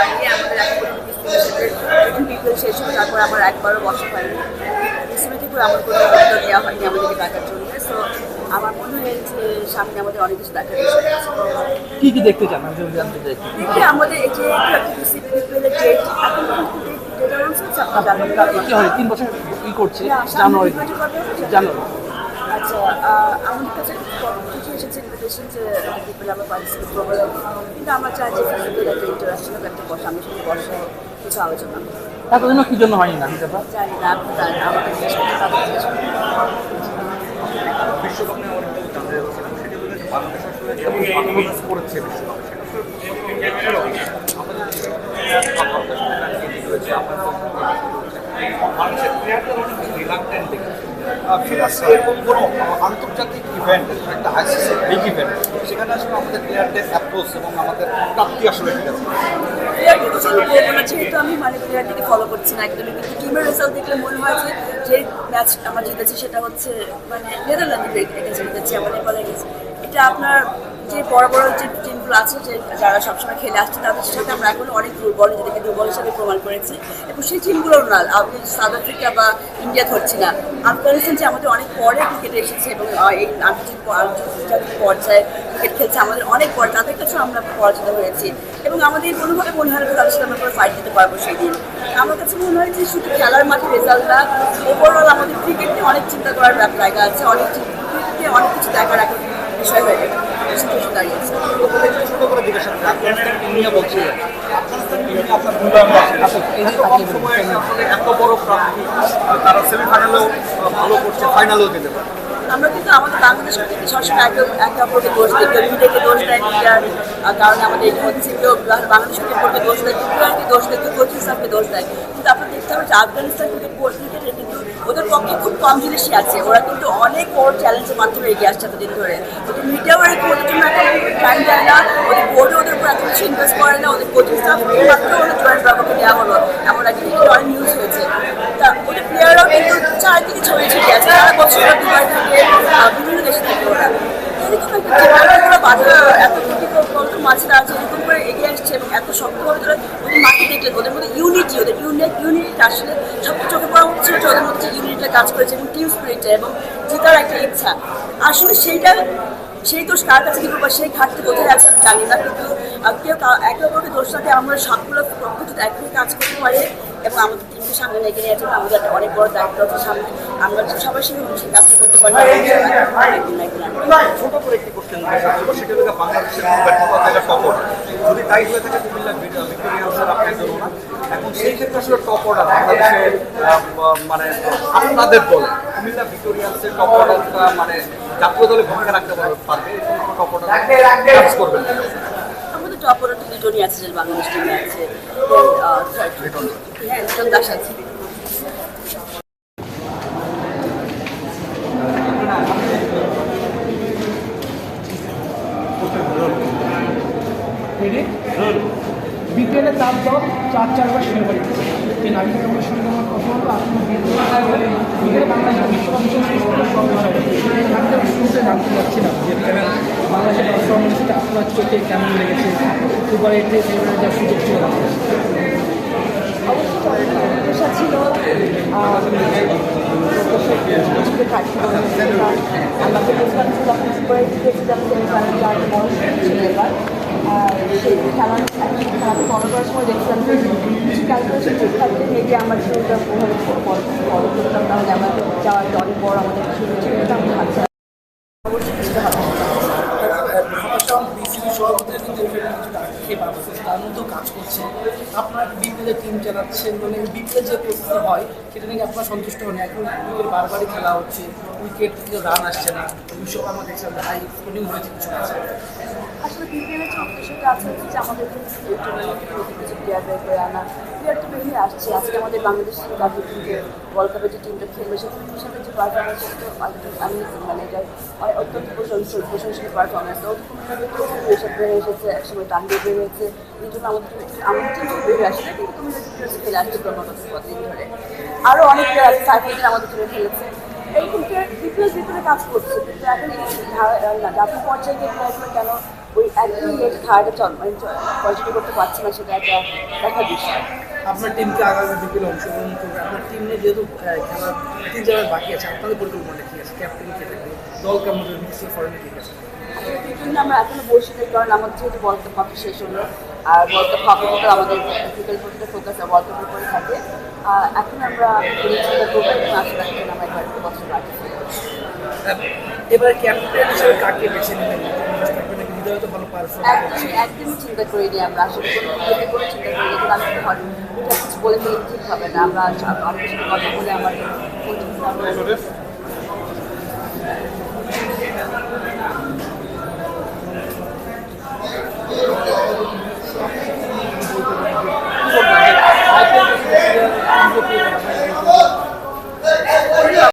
হয়নি আমাদের শেষ হলো তারপর আমার একবারও বসা হয়নি থেকে আমার কোনো উদ্যোগ নেওয়া হয়নি আমাদেরকে ডাকার জন্য সো আমার মনে হয় যে সামনে আমাদের অনেক কিছু দেখার বিষয় কি কি দেখতে চান আমি জানতে চাই দেখি আমাদের এই যে একটা ডেট এখন ডেট অ্যানাউন্স হচ্ছে আপনার জানেন কি হয় তিন বছর কি করছে জানুয়ারি জানুয়ারি আচ্ছা আমার কাছে কিছু এসেছে ইনভিটেশন যে পিপল আমরা পার্টিসিপেট করব। কিন্তু আমরা চাই যে ফিজিক্যাল একটা ইন্টারাকশনাল একটা বসা আমার সাথে বসা কিছু আলোচনা। এতদিন কি জন্য হয়নি না জানি না আপনি জানেন আমাদের জিজ্ঞেস করতে তাদের জিজ্ঞেস বিশ্বকাপ নিয়ে অনেক জানতে চাচ্ছিলাম সেটা বাংলাদেশ আসলে যেমন করেছে বিশ্বকাপে সেটা তো মানুষের প্লেয়ারদের অনেক বেশি রিলাক্টেন্ট ফিনান্সে এরকম কোনো আন্তর্জাতিক ইভেন্ট একটা আইসিসি বিগ ইভেন্ট সেখানে আসলে আমাদের প্লেয়ারদের অ্যাপ্রোচ এবং আমাদের প্রাপ্তি আসলে ঠিক আছে? আমি মানে ফলো করছি না দেখলে মনে যে আমরা জিতেছি সেটা হচ্ছে মানে জিতেছি এটা আপনার যে বড় বড় যে টিমগুলো আছে, যে যারা সবসময় খেলে আসছে, তাদের সাথে আমরা এখন অনেক দুর্বল, নিজেদেরকে দুর্বল হিসাবে প্রমাণ করেছি। এবং সেই টিমগুলোর না, আপনি সাউথ আফ্রিকা বা ইন্ডিয়া ধরছি না। আফগানিস্তান যে আমাদের অনেক পরে ক্রিকেটে এসেছে এবং এই আন্তর্জাতিক পর্যায়ে ক্রিকেট খেলছে, আমাদের অনেক পরে, তাদের কাছেও আমরা পরাজিত হয়েছি। এবং আমাদের কোনোভাবে মনে হয় তাদের সাথে আমরা ফাইট দিতে পারব সেই দিন। আমার কাছে মনে হয় যে শুধু খেলার মাঠে রেজাল্ট না ওভারঅল আমাদের ক্রিকেট নিয়ে অনেক চিন্তা করার জায়গা আছে, অনেক ক্রিকেটকে অনেক কিছু দেখার এখন বিষয় হয়ে গেছে। আমরা কিন্তু আমাদের বাংলাদেশ থেকে সবসময় একে একে অপরকে দোষ দিই কেউ মিডিয়াকে দোষ দেয় মিডিয়ার কারণে আমাদের এটা হচ্ছে কেউ বাংলাদেশ ক্রিকেটকে দোষ দেয় প্লেয়ারকে দোষ দেয় কেউ কোচিং স্টাফকে দোষ দেয়। কিন্তু আপনার দেখতে হবে যে আফগানিস্তান ক্রিকেট ক্রিকেটে কিন্তু ওদের পক্ষে খুব কম জিনিসই আছে। ওরা কিন্তু অনেক বড় চ্যালেঞ্জের মাধ্যমে এগিয়ে আসছে এতদিন ধরে। ওদের মিডিয়াও এরকম ওদের জন্য এখন টাইম দেয় না। ওদের বোর্ডে ওদের উপর এত কিছু ইনভেস্ট করে না। ওদের কোচিং স্টাফ মাত্র ওদের জয়েন্ট বাবাকে দেওয়া হলো। এমন একটা অনেক নিউজ হয়েছে। তা ওদের প্লেয়াররাও কিন্তু চারদিকে ছড়িয়ে ছিটিয়ে আছে। সারা বছর ওরা দুবাই থেকে বিভিন্ন দেশে থেকে ওরা। এত এত শক্তভাবে তারা ওদের মাঠে দেখলে ওদের মধ্যে ইউনিটি ওদের ইউনিট ইউনিট আসলে সবচেয়ে চোখে যে ওদের মধ্যে ইউনিটটা কাজ করেছে এবং টিম স্পিরিটটা এবং জেতার একটা ইচ্ছা। আসলে সেইটা সেই দোষ কার কাছে দিব বা সেই ঘাটতি কোথায় আছে আমি জানি না কিন্তু কেউ একে অপরকে দোষ থাকে আমরা সবগুলো পক্ষ যদি কাজ করতে পারে এবং আমাদের টিমকে সামনে লেগে নিয়ে যাবে আমাদের একটা অনেক বড় দায়িত্ব আছে সামনে। আমরা সবার সঙ্গে মিশে কাজটা করতে পারি না। ছোট করে একটি কোশ্চেন সেটা বাংলাদেশের যদি তাই হয়ে থাকে কুমিল্লা ভিক্টোরিয়ান্সের আপনার জন্য না সেই ক্ষেত্রে আসলে টপ অর্ডার বাংলাদেশের মানে আপনাদের দলে কুমিল্লা ভিক্টোরিয়ান্সের টপ অর্ডারটা মানে জাতীয় দলে ভূমিকা রাখতে পারবে টপ অর্ডার কাজ করবেন। টপ ওরা তো দুজনই আছে যে বাংলাদেশ টিমে আছে। হ্যাঁ দাস আছে। বিপিএলের চার দল চার চারবার শিরোপা জিতেছে এই নারী আমাদের সঙ্গে আমার কথা হলো বিপিএল বাংলাদেশের বিশ্বকাপ শেষ করে সব বিষয় আমি তো শুরুতে জানতে চাচ্ছিলাম যে বাংলাদেশের পারফরমেন্সটা আপনার চোখে কেমন লেগেছে সুপার এইটে যার সুযোগ ছিল ছিল আমরা যে যখন সুপার সেই খেলাতে ফলো করার সময় দেখছিলাম যে কিছু ক্যালকুলেশন ঠিক থাকলে মেবি আমার শুরুটা ফলো করতাম তাহলে আমার যাওয়ার অনেক বড় আমাদের শুরু আমি ভাবছি কাজ করছে আপনারা বিপিএলের টিম চালাচ্ছেন মানে বিপিএল যে প্রস্তুতি হয় সেটা নিয়ে আপনারা সন্তুষ্ট হন এখন বারবারই খেলা হচ্ছে উইকেট রান আসছে না। বিশ্বকাপ আমরা দেখছিলাম হাই স্কোরিং হয়েছে, কিছু আসলে আছে বের করে আনা। আসছে। আজকে আমাদের বাংলাদেশ ওয়ার্ল্ড যে টিমটা খেলবে আমি মানে অত্যন্ত এই জন্য আমাদের আসছে খেলে আসছে ধরে। আরও অনেক আমাদের খেলেছে। ভিতরে কাজ করছে কিন্তু এখন না, জাতীয় পর্যায়ে গিয়ে কেন ওই এটা ধারাটা চল মানে পজিটিভ করতে পারছি না সেটা একটা দেখার বিষয় আপনার টিমকে আগামী বিকেলে অংশগ্রহণ করবে আপনার টিম নিয়ে যেহেতু খেলা তিন জায়গায় বাকি আছে আপনাদের পরিকল্পনা কি আছে ক্যাপ্টেন কে থাকবে দল কেমন ফর্মে ঠিক আছে আমরা এখনও বসে নেই কারণ আমাদের যেহেতু কাপ শেষ হলো আর ওয়ার্ল্ড কাপ আমাদের ক্রিকেট ফোকাস কাপের উপরে থাকে এখন আমরা চিন্তা করব এবং আশা রাখি যেন আমরা এবার একটু বছর রাখি এবার ক্যাপ্টেন হিসেবে কাকে বেছে নেবেন? একদমই চিন্তা করিনি আমরা। আসলে কোনো চিন্তা করিনি। আমি কিছু বলে ফেলে ঠিক হবে না। আমরা অনেকের সাথে কথা বলে আমার